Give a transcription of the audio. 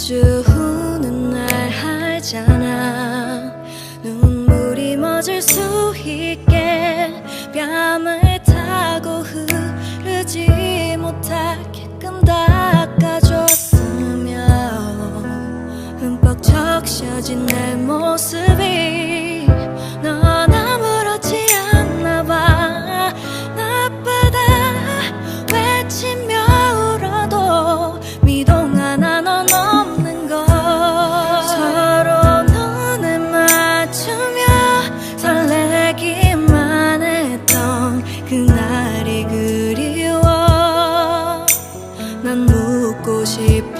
마주는 날 알잖아. 눈물이 멎을 수 있게 뺨을 타고 흐르지 못하게끔 닦아줬으면 흠뻑 적셔진 내 모습이 넌 아무렇지 않나 봐. 나쁘다. 외치며 난 묻고 싶어.